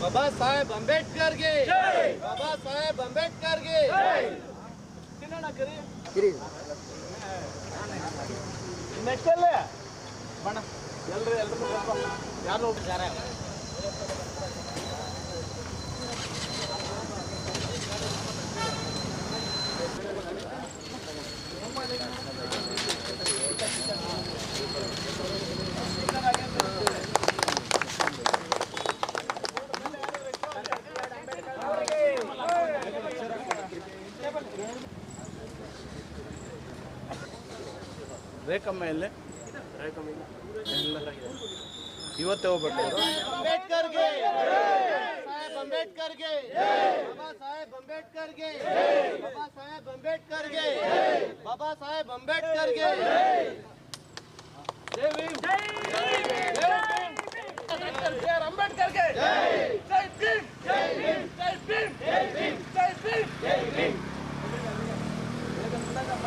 बाबा साहेब अंबेडकर के। बाबा साहेब अंबेडकर के। ನೆಕ್ಸ್ಟ್ ಅಲ್ಲೇ यार लोग जा रहे हैं। ರೇಖಮ್ಮ ಎಲ್ಲೇ ರೇಖಮ್ಮ ಇಲ್ಲ. ಇವತ್ತೇ ಹೋಗ್ಬೇಕು ಅವ್ರು. ಅಂಬೇಡ್ಕರ್ಗೆ. ಸಾಹೇಬ್ ಅಂಬೇಡ್ಕರ್ಗೆ. ಬಾಬಾ ಸಾಹೇಬ್ ಅಂಬೇಡ್ಕರ್ಗೆ. ಬಾಬಾ ಸಾಹೇಬ್ ಅಂಬೇಡ್ಕರ್ಗೆ. ಬಾಬಾ ಸಾಹೇಬ್ ಅಂಬೇಡ್ಕರ್ಗೆ. ಜೈ ಭೀಮ್. ಜೈ ಆರ್ ಅಂಬೇಡ್ಕರ್ಗೆ ಜೈ ಭೀಮ್. ಜೈ ಭೀಮ್. ಜೈ ಭೀಮ್. ಜೈ ಭೀಮ್. ಜೈ ಭೀಮ್.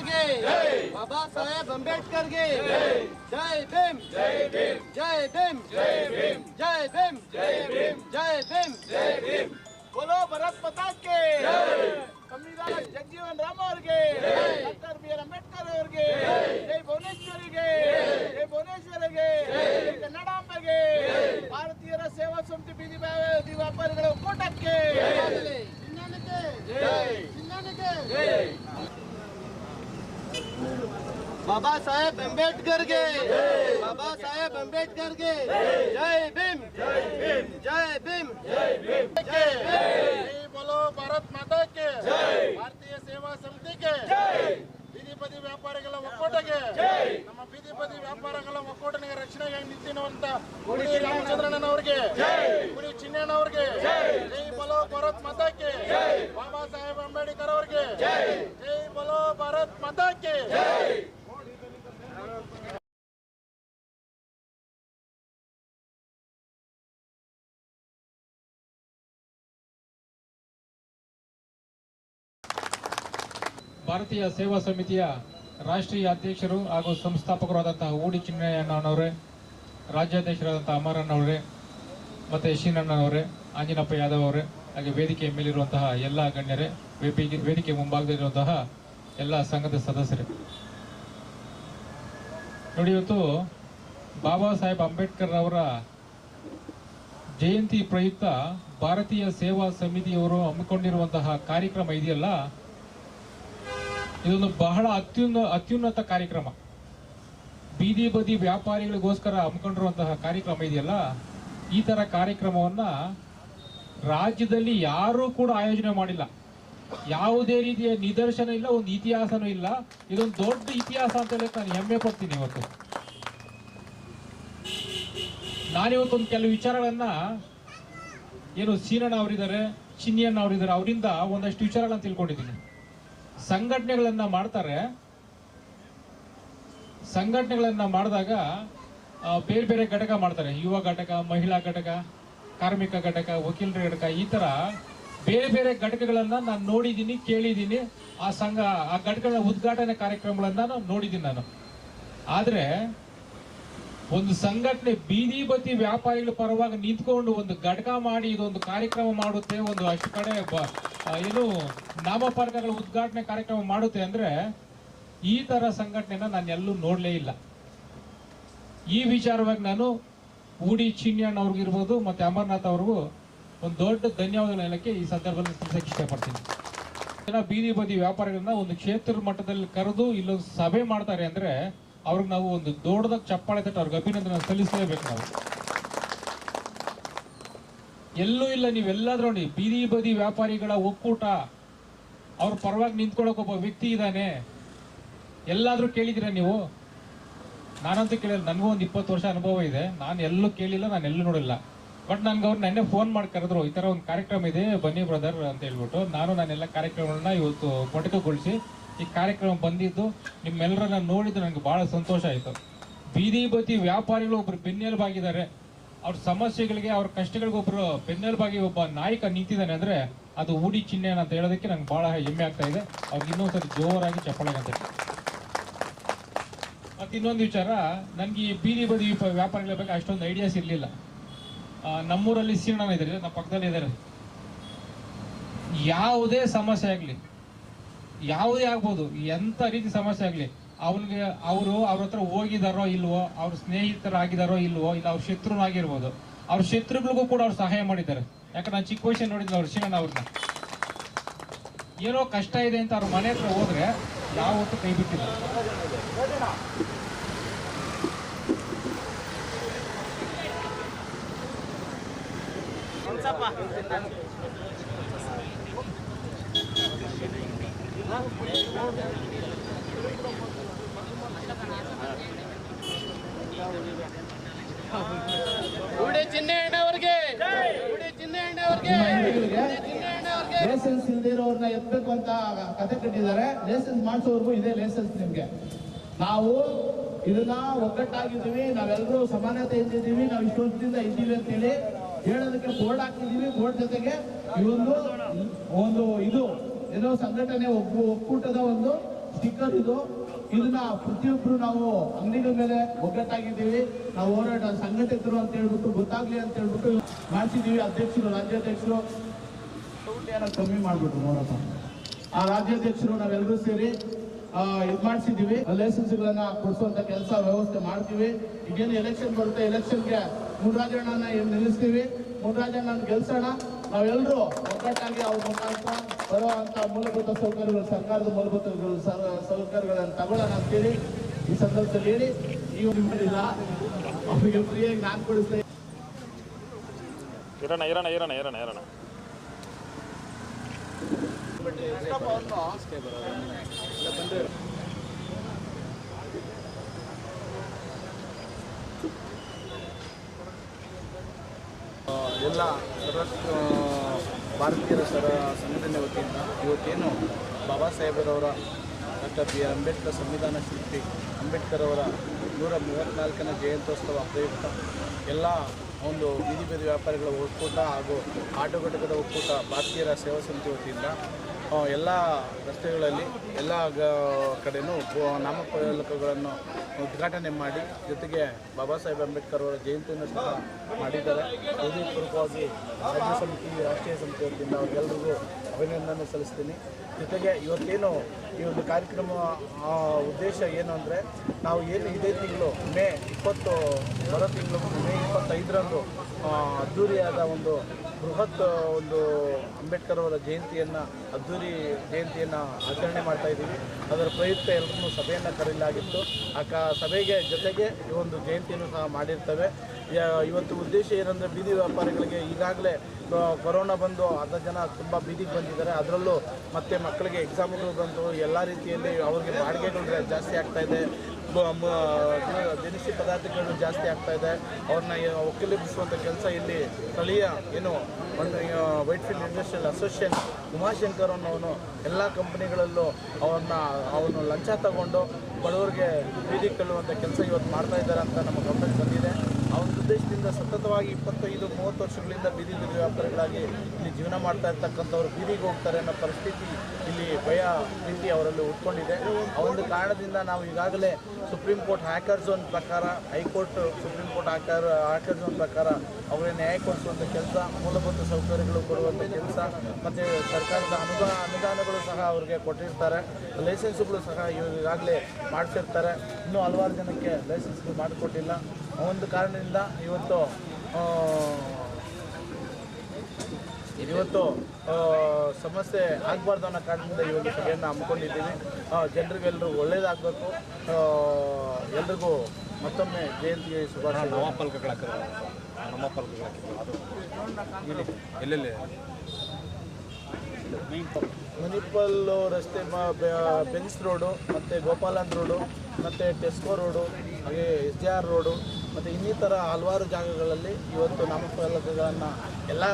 बाबा साहेब अंबेडकर के। जय भीम। जय भीम। जय भीम। जय भीम। जय भीम जय भीम जय भीम जय भीम बोलो भरत प्रताप के। जगजीवन राम और के। डॉक्टर बी आर अंबेडकर और के। जय भुवनेश्वरी के। जय भुवनेश्वर के। बाबासाहेब ಸಾಹೇಬ್ ಅಂಬೇಡ್ಕರ್ಗೆ ಬಾಬಾ ಸಾಹೇಬ್ ಅಂಬೇಡ್ಕರ್ಗೆ जय भीम। जय भीम। जय भीम। जय भीम जय बोलो भारत ಭಾರತೀಯ ಸೇವಾ ಸಮಿತಿಗೆ ಬೀದಿ ವ್ಯಾಪಾರಿಗಳ ಒಕ್ಕೂಟಗೆ ನಮ್ಮ ಬೀದಿ ಬದಿ ವ್ಯಾಪಾರಗಳ ಒಕ್ಕೂಟನಿಗೆ ರಕ್ಷಣೆಗೆ ನಿಂತಿರುವಂತ ಗುಡಿ ರಾಮಚಂದ್ರಣ್ಣನವ್ರಿಗೆ ಗುಡಿ ಚಿನ್ನಣ್ಣವ್ರಿಗೆ ಜೈ ಬಲೋ ಭಾರತ್ ಮಾತಾಕ್ಕೆ, ಬಾಬಾ ಸಾಹೇಬ್ ಅಂಬೇಡ್ಕರ್ ಅವ್ರಿಗೆ, ಜೈ ಬಲೋ ಭಾರತ್ ಮಾತಾಕ್ಕೆ. ಭಾರತೀಯ ಸೇವಾ ಸಮಿತಿಯ ರಾಷ್ಟ್ರೀಯ ಅಧ್ಯಕ್ಷರು ಹಾಗೂ ಸಂಸ್ಥಾಪಕರಾದಂತಹ ಊಡಿ ಚಿನ್ನಯ್ಯನವರೇ ರಾಜ್ಯಾಧ್ಯಕ್ಷರಾದಂಥ ಅಮರಣ್ಣವರೇ ಮತ್ತು ಶ್ರೀನಣ್ಣನವರೇ ಆಂಜನಪ್ಪ ಯಾದವ್ ಅವರೇ, ಹಾಗೆ ವೇದಿಕೆಯ ಮೇಲಿರುವಂತಹ ಎಲ್ಲ ಗಣ್ಯರೇ ವೇದಿಕೆ ವೇದಿಕೆ ಮುಂಭಾಗದಲ್ಲಿರುವಂತಹ ಎಲ್ಲ ಸಂಘದ ಸದಸ್ಯರೇ. ನೋಡಿ ಇವತ್ತು ಬಾಬಾ ಸಾಹೇಬ್ ಅಂಬೇಡ್ಕರ್ ಅವರ ಜಯಂತಿ ಪ್ರಯುಕ್ತ ಭಾರತೀಯ ಸೇವಾ ಸಮಿತಿಯವರು ಹಮ್ಮಿಕೊಂಡಿರುವಂತಹ ಕಾರ್ಯಕ್ರಮ ಇದೆಯಲ್ಲ ಇದೊಂದು ಬಹಳ ಅತ್ಯುನ್ನ, ಅತ್ಯುನ್ನತ ಕಾರ್ಯಕ್ರಮ. ಬೀದಿ ಬದಿ ವ್ಯಾಪಾರಿಗಳಿಗೋಸ್ಕರ ಹಮ್ಮಿಕೊಂಡಿರುವಂತಹ ಕಾರ್ಯಕ್ರಮ ಇದೆಯಲ್ಲ? ಈ ತರ ಕಾರ್ಯಕ್ರಮವನ್ನ ರಾಜ್ಯದಲ್ಲಿ ಯಾರೂ ಕೂಡ ಆಯೋಜನೆ ಮಾಡಿಲ್ಲ. ಯಾವುದೇ ರೀತಿಯ ನಿದರ್ಶನ ಇಲ್ಲ, ಒಂದು ಇತಿಹಾಸನೂ ಇಲ್ಲ. ಇದೊಂದು ದೊಡ್ಡ ಇತಿಹಾಸ ಅಂತ ಹೇಳಕ್ ನಾನು ಹೆಮ್ಮೆ ಪಡ್ತೀನಿ ಇವತ್ತು. ನಾನಿವತ್ತೊಂದು ಕೆಲವು ವಿಚಾರಗಳನ್ನ, ಏನು ಸೀನಣ್ಣ ಅವರಿದ್ದಾರೆ, ಚಿನ್ನಿಯಣ್ಣ ಅವರಿದ್ದಾರೆ, ಅವರಿಂದ ಒಂದಷ್ಟು ವಿಚಾರಗಳನ್ನ ತಿಳ್ಕೊಂಡಿದ್ದೀನಿ. ಸಂಘಟನೆಗಳನ್ನ ಮಾಡ್ತಾರೆ. ಸಂಘಟನೆಗಳನ್ನು ಮಾಡಿದಾಗ ಬೇರೆ ಬೇರೆ ಘಟಕ ಮಾಡ್ತಾರೆ. ಯುವ ಘಟಕ, ಮಹಿಳಾ ಘಟಕ, ಕಾರ್ಮಿಕ ಘಟಕ, ವಕೀಲರ ಘಟಕ, ಈ ತರ ಬೇರೆ ಬೇರೆ ಘಟಕಗಳನ್ನು ನಾನು ನೋಡಿದ್ದೀನಿ ಕೇಳಿದ್ದೀನಿ ಆ ಸಂಘ, ಆ ಘಟಕಗಳ ಉದ್ಘಾಟನೆ ಕಾರ್ಯಕ್ರಮಗಳನ್ನು ನಾನು ನೋಡಿದ್ದೀನಿ ನಾನು. ಆದ್ರೆ ಒಂದು ಸಂಘಟನೆ ಬೀದಿ ಬದಿ ವ್ಯಾಪಾರಿಗಳ ಪರವಾಗಿ ನಿಂತ್ಕೊಂಡು ಒಂದು ಘಟಕ ಮಾಡಿ ಇದೊಂದು ಕಾರ್ಯಕ್ರಮ ಮಾಡುತ್ತೆ, ಒಂದು ಅಷ್ಟು ಕಡೆ ಏನು ನಾಮಫಲಕಗಳ ಉದ್ಘಾಟನೆ ಕಾರ್ಯಕ್ರಮ ಮಾಡುತ್ತೆ ಅಂದ್ರೆ ಈ ತರ ಸಂಘಟನೆನ ನಾನು ಎಲ್ಲೂ ನೋಡಲೇ ಇಲ್ಲ. ಈ ವಿಚಾರವಾಗಿ ನಾನು ಊಡಿ ಚಿನ್ಯಣ್ಣ ಅವ್ರಿಗಿರ್ಬೋದು ಮತ್ತೆ ಅಮರ್ನಾಥ್ ಅವ್ರಿಗೂ ಒಂದು ದೊಡ್ಡ ಧನ್ಯವಾದಗಳು ಹೇಳಕ್ಕೆ ಈ ಸಂದರ್ಭದಲ್ಲಿ ತಿಳಿಸಕ್ಕೆ ಇಷ್ಟಪಡ್ತೀನಿ ಜನ ಬೀದಿ ಬದಿ ವ್ಯಾಪಾರಿಗಳನ್ನ ಒಂದು ಕ್ಷೇತ್ರ ಮಟ್ಟದಲ್ಲಿ ಕರೆದು ಇಲ್ಲೊಂದು ಸಭೆ ಮಾಡ್ತಾರೆ ಅಂದ್ರೆ ಅವ್ರಿಗೆ ನಾವು ಒಂದು ದೊಡ್ಡದಾಗ ಚಪ್ಪಾಳೆ ತಟ್ಟು ಅವ್ರಿಗೆ ಅಭಿನಂದನೆ ಸಲ್ಲಿಸಲೇಬೇಕು ನಾವು. ಎಲ್ಲೂ ಇಲ್ಲ ನೀವೆಲ್ಲಾದ್ರೂ ನೋಡಿ, ಬೀದಿ ಬದಿ ವ್ಯಾಪಾರಿಗಳ ಒಕ್ಕೂಟ. ಅವ್ರ ಪರವಾಗಿ ನಿಂತ್ಕೊಳ್ಳೋಕೆ ಒಬ್ಬ ವ್ಯಕ್ತಿ ಇದ್ದಾನೆ. ಎಲ್ಲಾದ್ರೂ ಕೇಳಿದಿರ ನೀವು? ನಾನಂತೂ ಕೇಳಿಲ್ಲ, ನನಗೂ ಒಂದು ಇಪ್ಪತ್ತು ವರ್ಷ ಅನುಭವ ಇದೆ. ನಾನು ಎಲ್ಲೂ ಕೇಳಿಲ್ಲ, ನಾನು ಎಲ್ಲೂ ನೋಡಿಲ್ಲ. ಬಟ್ ನನ್ಗೆ ಅವ್ರು ನೆನ್ನೆ ಫೋನ್ ಮಾಡಿ ಕರೆದ್ರು, ಈ ತರ ಒಂದು ಕಾರ್ಯಕ್ರಮ ಇದೆ, ಬನ್ನಿ ಬ್ರದರ್ ಅಂತ ಹೇಳ್ಬಿಟ್ಟು. ನಾನು ನಾನೆಲ್ಲ ಕಾರ್ಯಕ್ರಮಗಳನ್ನ ಇವತ್ತು ಮೊಟಕುಗೊಳಿಸಿ ಈ ಕಾರ್ಯಕ್ರಮ ಬಂದಿದ್ದು ನಿಮ್ಮೆಲ್ಲರನ್ನ ನೋಡಿದ್ದು ನನಗೆ ಬಹಳ ಸಂತೋಷ ಆಯಿತು. ಬೀದಿ ಬದಿ ವ್ಯಾಪಾರಿಗಳು ಒಬ್ಬರು ಬೆನ್ನೆಲುಬಾಗಿದ್ದಾರೆ. ಅವ್ರ ಸಮಸ್ಯೆಗಳಿಗೆ, ಅವ್ರ ಕಷ್ಟಗಳಿಗೆ ಒಬ್ರು ಬೆನ್ನೆಲುಬಾಗಿ ಒಬ್ಬ ನಾಯಕ ನಿಂತಿದ್ದಾನೆ ಅಂದ್ರೆ ಅದು ಊಡಿ ಚಿಹ್ನೆ ಅಂತ ಹೇಳೋದಕ್ಕೆ ನಂಗೆ ಬಹಳ ಹೆಮ್ಮೆ ಆಗ್ತಾ ಇದೆ. ಅವ್ರಿಗೆ ಇನ್ನೊಂದ್ಸರಿ ಜೋರಾಗಿ ಚಪ್ಪಾಳೆ ಅಂತ ಮತ್ತೆ ಇನ್ನೊಂದು ವಿಚಾರ, ನನಗೆ ಈ ಬೀದಿ ಬದಿ ವ್ಯಾಪಾರಿಗಳ ಬಗ್ಗೆ ಅಷ್ಟೊಂದು ಐಡಿಯಾಸ್ ಇರಲಿಲ್ಲ. ನಮ್ಮೂರಲ್ಲಿ ಸೀರ್ಣ ಇದ್ದಾರೆ, ನಮ್ಮ ಪಕ್ಕದಲ್ಲಿ ಇದ್ದಾರೆ ಯಾವುದೇ ಸಮಸ್ಯೆ ಆಗಲಿ ಯಾವುದೇ ಆಗ್ಬೋದು ಎಂಥ ರೀತಿ ಸಮಸ್ಯೆ ಆಗಲಿ, ಅವನಿಗೆ ಅವರು ಅವ್ರ ಹತ್ರ ಹೋಗಿದಾರೋ ಇಲ್ವೋ, ಅವ್ರ ಸ್ನೇಹಿತರಾಗಿದಾರೋ ಇಲ್ವೋ, ಇಲ್ಲ ಅವ್ರ ಶತ್ರುನಾಗಿರ್ಬೋದು ಅವ್ರ ಶತ್ರುಗಳಿಗೂ ಕೂಡ ಅವ್ರು ಸಹಾಯ ಮಾಡಿದ್ದಾರೆ. ಯಾಕಂದ್ರೆ ನಾನು ಚಿಕ್ಕ ವಯಸ್ಸಿನ ನೋಡಿದ್ದೆ ಅವ್ರ ಶಿವಣ್ಣ ಅವ್ರನ್ನ ಏನೋ ಕಷ್ಟ ಇದೆ ಅಂತ ಅವ್ರ ಮನೆ ಹತ್ರ ಹೋದ್ರೆ ಯಾವತ್ತೂ ಕೈ ಬಿಟ್ಟಿಲ್ಲ. ಉಡಿ ಚಿನ್ನೆಣ್ಣವ್ರಿಗೆ ಉಡಿ ಚಿನ್ನೆಣ್ಣವ್ರಿಗೆ ಲೈಸೆನ್ಸ್ ಇಲ್ದಿರೋರ್ನ ಎತ್ತಬೇಕು ಅಂತ ಕತೆ ಕಟ್ಟಿದ್ದಾರೆ. ಲೈಸೆನ್ಸ್ ಮಾಡಿಸೋರ್ಗು ಇದೆ ಲೈಸೆನ್ಸ್ ನಿಮ್ಗೆ. ನಾವು ಇದನ್ನ ಒಗ್ಗಟ್ಟಾಗಿದ್ದೀವಿ ನಾವೆಲ್ಲರೂ ಸಮಾನತೆ ಇದ್ದೀವಿ ನಾವು ಇಷ್ಟೊತ್ತಿಂದ ಇದ್ದೀವಿ ಅಂತೇಳಿ ಹೇಳೋದಕ್ಕೆ ಬೋರ್ಡ್ ಹಾಕಿದ್ದೀವಿ. ಬೋರ್ಡ್ ಜೊತೆಗೆ ಇವೊಂದು ಒಂದು ಒಂದು ಇದು ಏನೋ ಸಂಘಟನೆ ಒಬ್ಬ ಒಕ್ಕೂಟದ ಒಂದು ಸ್ಟಿಕ್ಕರ್ ಇದು. ಇದನ್ನ ಪ್ರತಿಯೊಬ್ರು ನಾವು ಅಂಗಡಿಗಳ ಮೇಲೆ ಒಗ್ಗಟ್ಟಾಗಿದ್ದೀವಿ. ನಾವು ಹೋರಾಟ ಸಂಘಟಿತರು ಅಂತ ಹೇಳ್ಬಿಟ್ಟು, ಗೊತ್ತಾಗ್ಲಿ ಅಂತ ಹೇಳ್ಬಿಟ್ಟು ಮಾಡ್ತಿದ್ದೀವಿ. ಅಧ್ಯಕ್ಷರು, ರಾಜ್ಯಾಧ್ಯಕ್ಷರು. ಕಮ್ಮಿ ಮಾಡ್ಬಿಟ್ರು ನೋಡಪ್ಪ. ಆ ರಾಜ್ಯಾಧ್ಯಕ್ಷರು ನಾವೆಲ್ಲರೂ ಸೇರಿ ಇದು ಮಾಡಿಸಿದೀವಿ ಲೈಸೆನ್ಸ್ ಗಳನ್ನ ಕೊಡಿಸುವಂತ ಕೆಲಸ, ವ್ಯವಸ್ಥೆ ಮಾಡ್ತೀವಿ. ಈಗೇನು ಎಲೆಕ್ಷನ್ ಬರುತ್ತೆ ಎಲೆಕ್ಷನ್ಗೆ ಮುನ್ರಾಜಣ್ಣನ ನಿಲ್ಲಿಸ್ತೀವಿ? ಮುನ್ರಾಜಣ್ಣನ ಗೆಲ್ಸೋಣ. ನಾವೆಲ್ಲರೂ ಒಗ್ಗಟ್ಟಾಗಿ ಅವ್ರ ಮುಖಾಂತರ ಬರುವಂತ ಮೂಲಭೂತ ಸೌಕರ್ಯಗಳು ಸರ್ಕಾರದ ಮೂಲಭೂತ ಸೌಕರ್ಯಗಳನ್ನು ತಗೊಳ್ಳೋಣ ಅಂತೇಳಿ ಈ ಸಂದರ್ಭದಲ್ಲಿ ಹೇಳಿ. ನೀವು ಒಂದು ಮಾಡಿಲ್ಲ ಅವರಿಗೆ ಫ್ರೀಯಾಗಿ ನಾನು ಕೊಡಿಸ್ತೇನೆ ಇರೋಣ ಇರೋಣ ಇರೋಣ ಇರೋಣ ಇರೋಣ. ಎಲ್ಲ ಸರತ್ ಭಾರತೀಯರ ಸರ ಸಂಘಟನೆ ವತಿಯಿಂದ ಇವತ್ತೇನು ಬಾಬಾ ಸಾಹೇಬರವರ ಡಾಕ್ಟರ್ ಬಿ ಆರ್ ಅಂಬೇಡ್ಕರ್ ಸಂವಿಧಾನ ಶಿಲ್ಪಿ ಅಂಬೇಡ್ಕರ್ ಅವರ ನೂರ ಮೂವತ್ತ್ನಾಲ್ಕನೇ ಜಯಂತ್ಯೋತ್ಸವ ಪ್ರಯುಕ್ತ ಎಲ್ಲ ಒಂದು ಬೀದಿ ಬೀದಿ ವ್ಯಾಪಾರಿಗಳ ಒಕ್ಕೂಟ ಹಾಗೂ ಆಟೋ ಘಟಕದ ಒಕ್ಕೂಟ ಭಾರತೀಯರ ಸೇವಾ ಸಮಿತಿ ವತಿಯಿಂದ ಎಲ್ಲ ರಸ್ತೆಗಳಲ್ಲಿ ಎಲ್ಲ ಗ, ಕಡೆನೂ ಬೊ- ನಾಮಫಲಕಗಳನ್ನು ಉದ್ಘಾಟನೆ ಮಾಡಿ, ಜೊತೆಗೆ ಬಾಬಾ ಸಾಹೇಬ್ ಅಂಬೇಡ್ಕರ್ ಅವರ ಜಯಂತಿಯನ್ನು ಸಹ ಮಾಡಿದ್ದಾರೆ. ಹೃದಯಪೂರ್ವಕವಾಗಿ ರಾಜ್ಯ ಸಮಿತಿ, ರಾಷ್ಟ್ರೀಯ ಸಮಿತಿ ವತಿಯಿಂದ ಅವರಿಗೆಲ್ಲರಿಗೂ ಅಭಿನಂದನೆ ಸಲ್ಲಿಸ್ತೀನಿ. ಜೊತೆಗೆ ಇವತ್ತೇನು ಈ ಒಂದು ಕಾರ್ಯಕ್ರಮ ಉದ್ದೇಶ ಏನು ಅಂದರೆ, ನಾವು ಏನು ಇದೇ ತಿಂಗಳು, ಮೇ ಇಪ್ಪತ್ತು, ಬರೋ ತಿಂಗಳು ಮೇ ಇಪ್ಪತ್ತೈದರಂದು ಅದ್ದೂರಿಯಾದ ಒಂದು ಬೃಹತ್ ಒಂದು ಅಂಬೇಡ್ಕರ್ ಅವರ ಜಯಂತಿಯನ್ನು, ಅದ್ದೂರಿ ಜಯಂತಿಯನ್ನು ಆಚರಣೆ ಮಾಡ್ತಾ ಇದ್ದೀವಿ. ಅದರ ಪ್ರಯುಕ್ತ ಎಲ್ಲರೂ ಸಭೆಯನ್ನು ಕರೆಯಲಾಗಿತ್ತು ಆ ಕ, ಸಭೆಗೆ ಜೊತೆಗೆ ಈ ಒಂದು ಜಯಂತಿಯನ್ನು ಸಹ ಮಾಡಿರ್ತವೆ. ಇವತ್ತು ಉದ್ದೇಶ ಏನಂದರೆ ಬೀದಿ ವ್ಯಾಪಾರಿಗಳಿಗೆ ಈಗಾಗಲೇ ಕೊರೋನಾ ಬಂದು ಅರ್ಧ ಜನ ತುಂಬ ಬೀದಿಗೆ ಬಂದಿದ್ದಾರೆ. ಅದರಲ್ಲೂ ಮತ್ತೆ ಮಕ್ಕಳಿಗೆ ಎಕ್ಸಾಮ್ಗಳು ಬಂತು ಎಲ್ಲ ರೀತಿಯಲ್ಲಿ ಅವ್ರಿಗೆ ಬಾಡಿಗೆಗಳು ಜಾಸ್ತಿ ಆಗ್ತಾ ಇದೆ. ದಿನಸಿ ಪದಾರ್ಥಗಳು ಜಾಸ್ತಿ ಆಗ್ತಾ ಇದೆ. ಅವ್ರನ್ನ ಒಕ್ಕಲಿಬಿಸುವಂಥ ಕೆಲಸ ಇಲ್ಲಿ ಸ್ಥಳೀಯ ಏನು ಒಂದು white field industrial association Umashankar ಅನ್ನೋನು ಎಲ್ಲ ಕಂಪ್ನಿಗಳಲ್ಲೂ ಅವ್ರನ್ನ, ಅವನು ಲಂಚ ತಗೊಂಡು ಬಡವರಿಗೆ ಬೀದಿ ತಳ್ಳುವಂಥ ಕೆಲಸ ಇವತ್ತು ಮಾಡ್ತಾ ಇದ್ದಾರೆ ಅಂತ ನಮ್ಮ ಗಮನಕ್ಕೆ ಬಂದಿದೆ. ಆ ಒಂದು ಉದ್ದೇಶದಿಂದ ಸತತವಾಗಿ ಇಪ್ಪತ್ತೈದು, ಮೂವತ್ತು ವರ್ಷಗಳಿಂದ ಬೀದಿ ಬೀದಿ ವ್ಯಾಪಾರಿಗಳಾಗಿ ಇಲ್ಲಿ ಜೀವನ ಮಾಡ್ತಾ ಇರ್ತಕ್ಕಂಥವ್ರು ಬೀದಿಗೆ ಹೋಗ್ತಾರೆ ಅನ್ನೋ ಪರಿಸ್ಥಿತಿ ಇಲ್ಲಿ ಭಯ ಭೀತಿ ಅವರಲ್ಲಿ ಉಟ್ಕೊಂಡಿದೆ. ಆ ಒಂದು ಕಾರಣದಿಂದ ನಾವು ಈಗಾಗಲೇ ಸುಪ್ರೀಂ ಕೋರ್ಟ್ ಹ್ಯಾಕರ್ ಝೋನ್ ಪ್ರಕಾರ, ಹೈಕೋರ್ಟ್, ಸುಪ್ರೀಂ ಕೋರ್ಟ್ ಹ್ಯಾಕರ್ ಹ್ಯಾಕರ್ ಝೋನ್ ಪ್ರಕಾರ ಅವರಿಗೆ ನ್ಯಾಯ ಕೊಡಿಸುವಂಥ ಕೆಲಸ, ಮೂಲಭೂತ ಸೌಕರ್ಯಗಳು ಕೊಡುವಂಥ ಕೆಲಸ, ಮತ್ತು ಸರ್ಕಾರದ ಅನುದಾನ, ಅನುದಾನಗಳು ಸಹ ಅವರಿಗೆ ಕೊಟ್ಟಿರ್ತಾರೆ. ಲೈಸೆನ್ಸ್ಗಳು ಸಹ ಈಗಾಗಲೇ ಮಾಡಿಸಿರ್ತಾರೆ. ಇನ್ನೂ ಹಲವಾರು ಜನಕ್ಕೆ ಲೈಸೆನ್ಸ್ಗಳು ಮಾಡಿಕೊಟ್ಟಿಲ್ಲ. ಒಂದು ಕಾರಣದಿಂದ ಇವತ್ತು ಇವತ್ತು ಸಮಸ್ಯೆ ಆಗಬಾರ್ದು ಅನ್ನೋ ಕಾರಣದಿಂದ ಈ ಒಂದು ಸಭೆಯನ್ನು ಹಮ್ಮಿಕೊಂಡಿದ್ದೀವಿ. ಜನರಿಗೆಲ್ಲರೂ ಒಳ್ಳೇದಾಗಬೇಕು. ಎಲ್ರಿಗೂ ಮತ್ತೊಮ್ಮೆ ಜಯಂತಿ ಶುಭಾಶಯ. ಎಲ್ಲೆಲ್ಲಿ? ಮುನಿಪಲ್ ರಸ್ತೆ ಬೆನ್ಸ್ ರೋಡು ಮತ್ತು ಗೋಪಾಲನ್ ರೋಡು ಮತ್ತು ಟೆಸ್ಕೋ ರೋಡು ಹಾಗೆ ಎಸ್ ಜೆ ಆರ್ ರೋಡು ಮತ್ತು ಇನ್ನಿತರ ಹಲವಾರು ಜಾಗಗಳಲ್ಲಿ ಇವತ್ತು ನಾಮಫಲಕಗಳನ್ನು ಎಲ್ಲ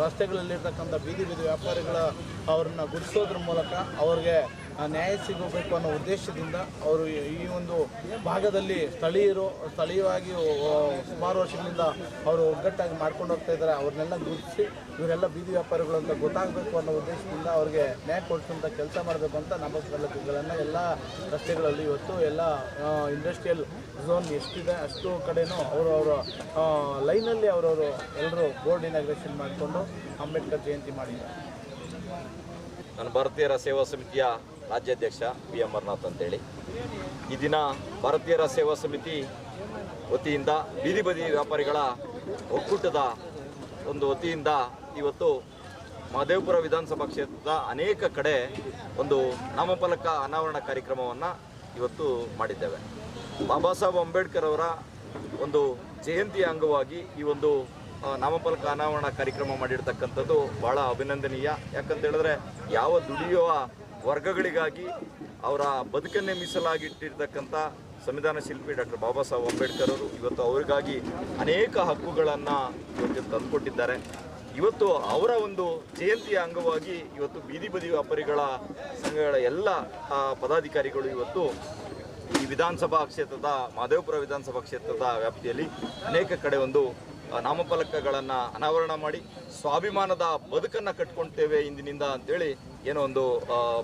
ರಸ್ತೆಗಳಲ್ಲಿರ್ತಕ್ಕಂಥ ಬೀದಿ ಬೀದಿ ವ್ಯಾಪಾರಿಗಳ ಅವ್ರನ್ನ ಗುಡಿಸೋದ್ರ ಮೂಲಕ ಅವ್ರಿಗೆ ನ್ಯಾಯ ಸಿಗಬೇಕು ಅನ್ನೋ ಉದ್ದೇಶದಿಂದ ಅವರು ಈ ಒಂದು ಭಾಗದಲ್ಲಿ ಸ್ಥಳೀಯರು, ಸ್ಥಳೀಯವಾಗಿ ಸುಮಾರು ವರ್ಷಗಳಿಂದ ಅವರು ಒಗ್ಗಟ್ಟಾಗಿ ಮಾಡ್ಕೊಂಡು ಹೋಗ್ತಾ ಇದ್ದಾರೆ. ಅವ್ರನ್ನೆಲ್ಲ ಗುರುತಿಸಿ ಇವರೆಲ್ಲ ಬೀದಿ ವ್ಯಾಪಾರಿಗಳು ಅಂತ ಗೊತ್ತಾಗಬೇಕು ಅನ್ನೋ ಉದ್ದೇಶದಿಂದ ಅವ್ರಿಗೆ ನ್ಯಾಯ ಕೊಡಿಸುವಂಥ ಕೆಲಸ ಮಾಡಬೇಕು ಅಂತ ನಾಮಫಲಕಗಳನ್ನು ಎಲ್ಲ ರಸ್ತೆಗಳಲ್ಲಿ ಇವತ್ತು ಎಲ್ಲ ಇಂಡಸ್ಟ್ರಿಯಲ್ ಝೋನ್ ಎಷ್ಟಿದೆ ಅಷ್ಟು ಕಡೆನೂ ಅವರವರ ಅವರ ಲೈನಲ್ಲಿ ಅವರವರು ಎಲ್ಲರೂ ಬೋರ್ಡ್ ಇನಾಗ್ರೇಷನ್ ಮಾಡಿಕೊಂಡು ಅಂಬೇಡ್ಕರ್ ಜಯಂತಿ ಮಾಡಿದ್ದಾರೆ ನಾನು ಭಾರತೀಯರ ಸೇವಾ ಸಮಿತಿಯ ರಾಜ್ಯಾಧ್ಯಕ್ಷ ಪಿ ಅಮರ್ನಾಥ್ ಅಂತೇಳಿ. ಈ ದಿನ ಭಾರತೀಯರ ಸೇವಾ ಸಮಿತಿ ವತಿಯಿಂದ ಬೀದಿ ಬದಿ ವ್ಯಾಪಾರಿಗಳ ಒಕ್ಕೂಟದ ಒಂದು ವತಿಯಿಂದ ಇವತ್ತು ಮಹದೇವಪುರ ವಿಧಾನಸಭಾ ಕ್ಷೇತ್ರದ ಅನೇಕ ಕಡೆ ಒಂದು ನಾಮಫಲಕ ಅನಾವರಣ ಕಾರ್ಯಕ್ರಮವನ್ನು ಇವತ್ತು ಮಾಡಿದ್ದೇವೆ. ಬಾಬಾ ಸಾಹೇಬ್ ಅಂಬೇಡ್ಕರ್ ಅವರ ಒಂದು ಜಯಂತಿಯ ಅಂಗವಾಗಿ ಈ ಒಂದು ನಾಮಫಲಕ ಅನಾವರಣ ಕಾರ್ಯಕ್ರಮ ಮಾಡಿರ್ತಕ್ಕಂಥದ್ದು ಬಹಳ ಅಭಿನಂದನೀಯ. ಯಾಕಂತ ಹೇಳಿದ್ರೆ ಯಾವ ದುಡಿಯುವ ವರ್ಗಗಳಿಗಾಗಿ ಅವರ ಬದುಕನ್ನೇ ಮೀಸಲಾಗಿಟ್ಟಿರ್ತಕ್ಕಂಥ ಸಂವಿಧಾನ ಶಿಲ್ಪಿ ಡಾಕ್ಟರ್ ಬಾಬಾ ಸಾಹೇಬ್ ಅಂಬೇಡ್ಕರ್ ಅವರು ಇವತ್ತು ಅವರಿಗಾಗಿ ಅನೇಕ ಹಕ್ಕುಗಳನ್ನು ಇವತ್ತು ತಂದುಕೊಟ್ಟಿದ್ದಾರೆ. ಇವತ್ತು ಅವರ ಒಂದು ಜಯಂತಿಯ ಅಂಗವಾಗಿ ಇವತ್ತು ಬೀದಿ ಬದಿ ವ್ಯಾಪಾರಿಗಳ ಸಂಘಗಳ ಎಲ್ಲ ಪದಾಧಿಕಾರಿಗಳು ಇವತ್ತು ಈ ವಿಧಾನಸಭಾ ಕ್ಷೇತ್ರದ, ಮಾದೇವಪುರ ವಿಧಾನಸಭಾ ಕ್ಷೇತ್ರದ ವ್ಯಾಪ್ತಿಯಲ್ಲಿ ಅನೇಕ ಕಡೆ ಒಂದು ನಾಮಫಲಕಗಳನ್ನು ಅನಾವರಣ ಮಾಡಿ, ಸ್ವಾಭಿಮಾನದ ಬದುಕನ್ನು ಕಟ್ಕೊಳ್ತೇವೆ ಇಂದಿನಿಂದ ಅಂತೇಳಿ ಏನೋ ಒಂದು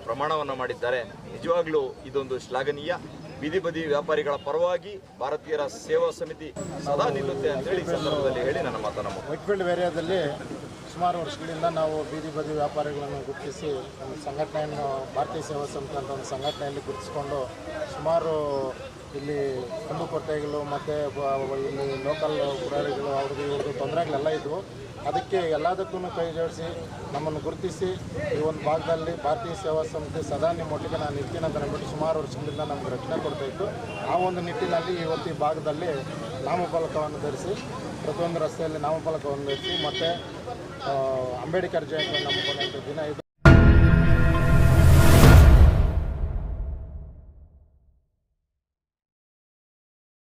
ಪ್ರಮಾಣವನ್ನು ಮಾಡಿದ್ದಾರೆ. ನಿಜವಾಗ್ಲೂ ಇದೊಂದು ಶ್ಲಾಘನೀಯ. ಬೀದಿ ಬದಿ ವ್ಯಾಪಾರಿಗಳ ಪರವಾಗಿ ಭಾರತೀಯರ ಸೇವಾ ಸಮಿತಿ ಸದಾ ನಿಲ್ಲುತ್ತೆ ಅಂತೇಳಿ ಸಂದರ್ಭದಲ್ಲಿ ಹೇಳಿ ನನ್ನ ಮಾತನ್ನು ಸುಮಾರು ವರ್ಷಗಳಿಂದ ನಾವು ಬೀದಿ ಬದಿ ವ್ಯಾಪಾರಿಗಳನ್ನು ಗುರುತಿಸಿ ಒಂದು ಸಂಘಟನೆಯನ್ನು, ಭಾರತೀಯ ಸೇವಾ ಸಮಿತಿ ಅಂತ ಒಂದು ಸಂಘಟನೆಯಲ್ಲಿ ಗುರುತಿಸಿಕೊಂಡು ಸುಮಾರು ಇಲ್ಲಿ ಕುಂದುಕೊರತೆಗಳು ಮತ್ತು ಇಲ್ಲಿ ಲೋಕಲ್ ಗುರಾರಿಗಳು ಅವ್ರದ್ದು ಇವ್ರದ್ದು ತೊಂದರೆಗಳೆಲ್ಲ ಇದ್ದವು ಅದಕ್ಕೆ ಎಲ್ಲದಕ್ಕೂ ಕೈ ಜೋಡಿಸಿ ನಮ್ಮನ್ನು ಗುರುತಿಸಿ ಈ ಒಂದು ಭಾಗದಲ್ಲಿ ಭಾರತೀಯ ಸೇವಾ ಸಂಸ್ಥೆ ಸದಾ ನಿಮ್ಮ ಒಟ್ಟಿಗೆ ನಾನು ಇರ್ತೀನಿ ಅಂತ ಅಂದ್ಬಿಟ್ಟು ಸುಮಾರು ವರ್ಷಗಳಿಂದ ನಮ್ಗೆ ರಕ್ಷಣೆ ಕೊಡ್ತಾಯಿತ್ತು ಆ ಒಂದು ನಿಟ್ಟಿನಲ್ಲಿ ಇವತ್ತು ಈ ಭಾಗದಲ್ಲಿ ನಾಮಫಲಕವನ್ನು ಧರಿಸಿ ಪ್ರತಿಯೊಂದು ರಸ್ತೆಯಲ್ಲಿ ನಾಮಫಲಕವನ್ನು ಧರಿಸಿ ಮತ್ತು ಅಂಬೇಡ್ಕರ್ ಜಯಂತಿಯನ್ನು ಹಮ್ಮಿಕೊಂಡಂಥ ದಿನ ಇದು.